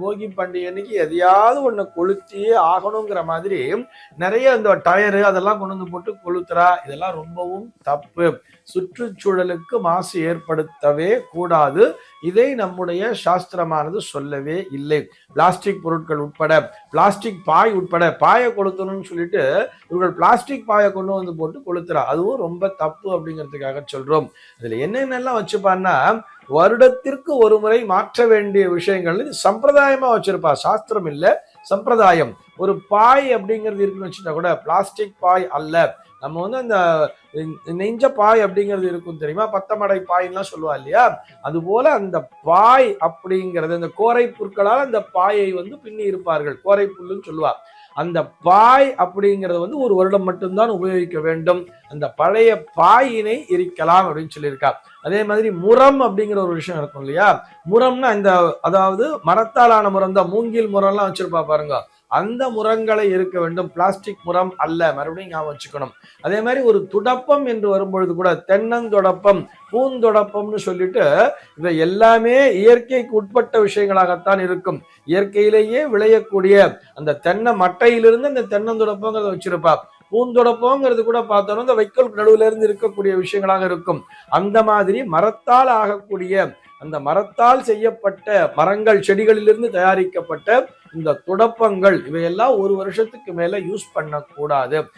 போகி பண்டிகைக்கு எதையாவது ஒன்று கொளுத்தியே ஆகணுங்கிற மாதிரி நிறைய இந்த டயரு அதெல்லாம் கொண்டு வந்து போட்டு கொளுத்துறா. இதெல்லாம் ரொம்பவும் தப்பு. சுற்றுச்சூழலுக்கு மாசு ஏற்படுத்தவே கூடாது. இதை நம்முடைய சாஸ்திரமானது சொல்லவே இல்லை. பிளாஸ்டிக் பொருட்கள் உட்பட பிளாஸ்டிக் பாய் உட்பட பாயை கொளுத்தணும்னு சொல்லிட்டு இவர்கள் பிளாஸ்டிக் பாயை கொண்டு வந்து போட்டு கொளுத்துறா. அதுவும் ரொம்ப தப்பு அப்படிங்கிறதுக்காக சொல்றோம். இதுல என்னென்னலாம் வச்சுப்பான்னா வருடத்திற்கு ஒரு முறை மாற்ற வேண்டிய விஷயங்கள். சம்பிரதாயமா வச்சிருப்பா. சாஸ்திரம் இல்ல. சம்பிரதாயம். ஒரு பாய் அப்படிங்கிறது இருக்குன்னு வச்சுட்டா கூட பிளாஸ்டிக் பாய் அல்ல. நம்ம வந்து அந்த நெஞ்ச பாய் அப்படிங்கிறது இருக்கும் தெரியுமா? பத்தமடை பாய்லாம் சொல்லுவா இல்லையா? அது போல அந்த பாய் அப்படிங்கிறது அந்த கோரை புற்களால் அந்த பாயை வந்து பின்னி இருப்பார்கள். கோரை புல்லுன்னு சொல்லுவா. அந்த பாய் அப்படிங்கிறது வந்து ஒரு வருடம் மட்டும்தான் உபயோகிக்க வேண்டும். அந்த பழைய பாயினை எரிக்கலாம் அப்படின்னு சொல்லியிருக்கா. அதே மாதிரி முரம் அப்படிங்கிற ஒரு விஷயம் இருக்கும் இல்லையா? முரம்னா இந்த அதாவது மரத்தாலான முரம் தான். மூங்கில் முரம்லாம் வச்சிருப்பா பாருங்க. அந்த முரங்களை இருக்க வேண்டும். பிளாஸ்டிக் முரம் அல்ல. மறுபடியும் ஞாபகம் வச்சுக்கணும். அதே மாதிரி ஒரு துடப்பம் என்று வரும்பொழுது கூட தென்னந்தொடப்பம் பூந்தொடப்பம்னு சொல்லிட்டு இவை எல்லாமே இயற்கைக்கு உட்பட்ட விஷயங்களாகத்தான் இருக்கும். இயற்கையிலேயே விளையக்கூடிய அந்த தென்னை மட்டையிலிருந்து அந்த தென்னந்தொடப்பங்கிறத வச்சிருப்பா. பூந்தொடப்பங்கிறது கூட பார்த்தோம்னா இந்த வைக்கோல் நடுவுல இருந்து இருக்கக்கூடிய விஷயங்களாக இருக்கும். அந்த மாதிரி மரத்தால் ஆகக்கூடிய அந்த மரத்தால் செய்யப்பட்ட மரங்கள் செடிகளிலிருந்து தயாரிக்கப்பட்ட இந்த துடப்பங்கள் இவையெல்லாம் ஒரு வருஷத்துக்கு மேல யூஸ் பண்ணக்கூடாது.